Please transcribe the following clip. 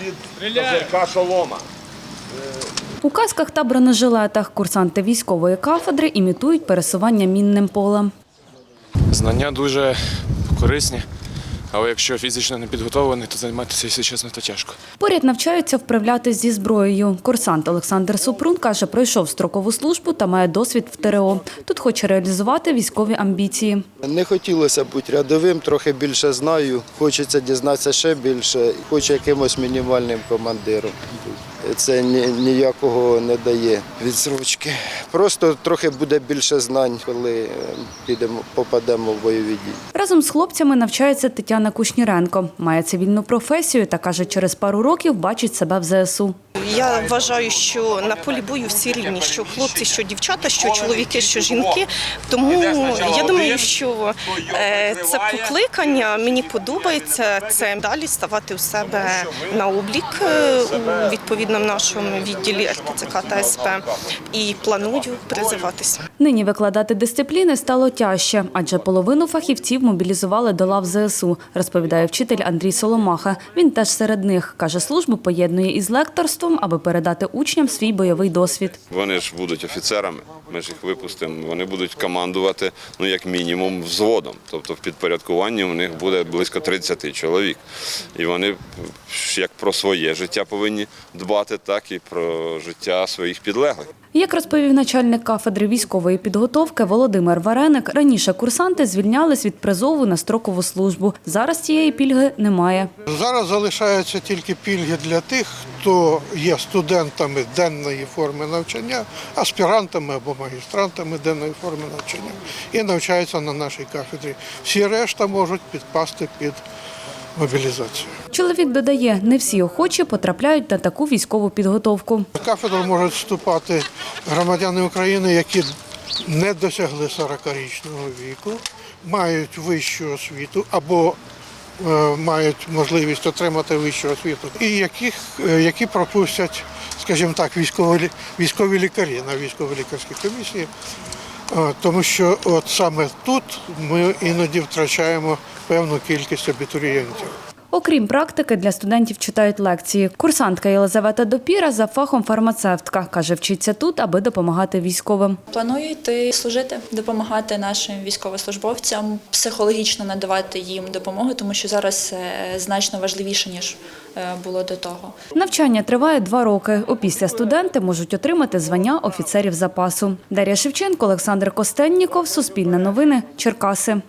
з-під козирка шолома. У касках та бронежилетах курсанти військової кафедри імітують пересування мінним полем. Знання дуже корисні, але якщо фізично не підготовлений, то займатися, якщо чесно, то тяжко. Поряд навчаються вправлятись зі зброєю. Курсант Олександр Супрун каже, пройшов строкову службу та має досвід в ТРО. Тут хоче реалізувати військові амбіції. Не хотілося бути рядовим, трохи більше знаю. Хочеться дізнатися ще більше, хоче якимось мінімальним командиром. Це ніякого не дає відсрочки. Просто трохи буде більше знань, коли е, підемо, попадемо в бойові дії. Разом з хлопцями навчається Тетяна Кушніренко. Має цивільну професію та каже, через пару років бачить себе в ЗСУ. Я вважаю, що на полі бою всі рівні, що хлопці, що дівчата, що чоловіки, що жінки. Тому я думаю, що е, це покликання мені подобається. Це далі ставати у себе на облік е, у відповідному нашому відділі РТЦК та СП і планую призиватися. Нині викладати дисципліни стало тяжче, адже половину фахівців мобілізували до лав ЗСУ, розповідає вчитель Андрій Соломаха. Він теж серед них. Каже, службу поєднує із лекторством, аби передати учням свій бойовий досвід. Вони ж будуть офіцерами, ми ж їх випустимо. Вони будуть командувати, ну як мінімум, взводом. Тобто в підпорядкуванні у них буде близько 30 чоловік. І вони як про своє життя повинні дбати, так і про життя своїх підлеглих. Як розповів начальник кафедри військової підготовки Володимир Вареник, раніше курсанти звільнялись від призову на строкову службу. Зараз цієї пільги немає. Зараз залишаються тільки пільги для тих, хто є студентами денної форми навчання, аспірантами або магістрантами денної форми навчання і навчаються на нашій кафедрі. Всі решта можуть підпасти під мобілізацію. Чоловік додає, не всі охочі потрапляють на таку військову підготовку. На кафедру можуть вступати громадяни України, які не досягли 40-річного віку, мають вищу освіту або мають можливість отримати вищу освіту, і яких, е, які пропустять, скажімо так, військові, військові лікарі на військово-лікарській комісії. Е, Тому що от саме тут ми іноді втрачаємо певну кількість абітурієнтів. Окрім практики, для студентів читають лекції. Курсантка Єлизавета Допіра за фахом фармацевтка. Каже, вчиться тут, аби допомагати військовим. Планую йти служити, допомагати нашим військовослужбовцям, психологічно надавати їм допомогу, тому що зараз значно важливіше ніж е, було до того. Навчання триває два роки. Опісля студенти можуть отримати звання офіцерів запасу. Дар'я Шевченко, Олександр Костенніков, Суспільне новини, Черкаси.